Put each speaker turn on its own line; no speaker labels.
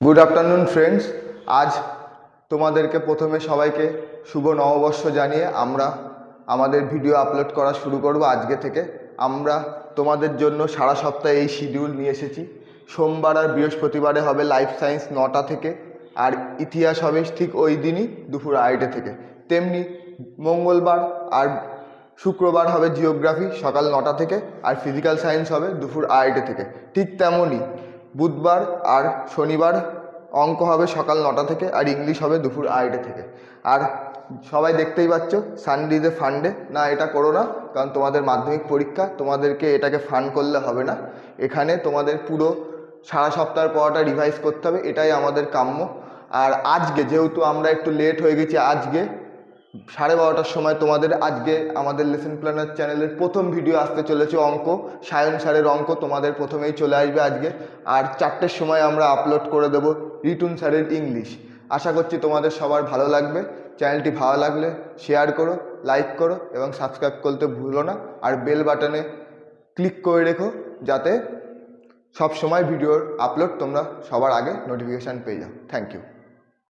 Good afternoon friends আজ তোমাদেরকে প্রথমে সবাইকে শুভ নববর্ষ জানিয়ে আমরা আমাদের ভিডিও আপলোড করা শুরু করব আজকে থেকে। আমরা তোমাদের জন্য সারা সপ্তাহে এই শিডিউল নিয়ে এসেছি। সোমবার আর বৃহস্পতিবারে হবে লাইফ সায়েন্স নটা থেকে, আর ইতিহাস হবে ঠিক ওই দিনই দুপুর আড়াইটে থেকে। তেমনি মঙ্গলবার আর শুক্রবার হবে জিওগ্রাফি সকাল নটা থেকে, আর ফিজিক্যাল সায়েন্স হবে দুপুর আড়াইটে থেকে। ঠিক তেমনই বুধবার আর শনিবার অঙ্ক হবে সকাল নটা থেকে আর ইংলিশ হবে দুপুর আড়াইটে থেকে। আর সবাই দেখতেই পাচ্ছ সানডেজে ফান্ডে না, এটা করো না, কারণ তোমাদের মাধ্যমিক পরীক্ষা, তোমাদেরকে এটাকে ফান্ড করলে হবে না। এখানে তোমাদের পুরো সারা সপ্তাহের পড়াটা রিভাইজ করতে হবে, এটাই আমাদের কাম্য। আর আজকে, যেহেতু আমরা একটু লেট হয়ে গেছি আজকে সাড়ে বারোটার সময় তোমাদের আজকে আমাদের লেসন প্ল্যানার চ্যানেলের প্রথম ভিডিও আসতে চলেছে অঙ্ক। সায়ন স্যারের অঙ্ক তোমাদের প্রথমেই চলে আসবে আজকে। আর চারটের সময় আমরা আপলোড করে দেব রিটুন স্যারের ইংলিশ আশা করছি তোমাদের সবার ভালো লাগবে। চ্যানেলটি ভালো লাগলে শেয়ার করো লাইক করো এবং সাবস্ক্রাইব করতে ভুলো না। আর বেল বাটনে ক্লিক করে রেখো যাতে সব সময় ভিডিওর আপলোড তোমরা সবার আগে নোটিফিকেশান পেয়ে যাও। Thank you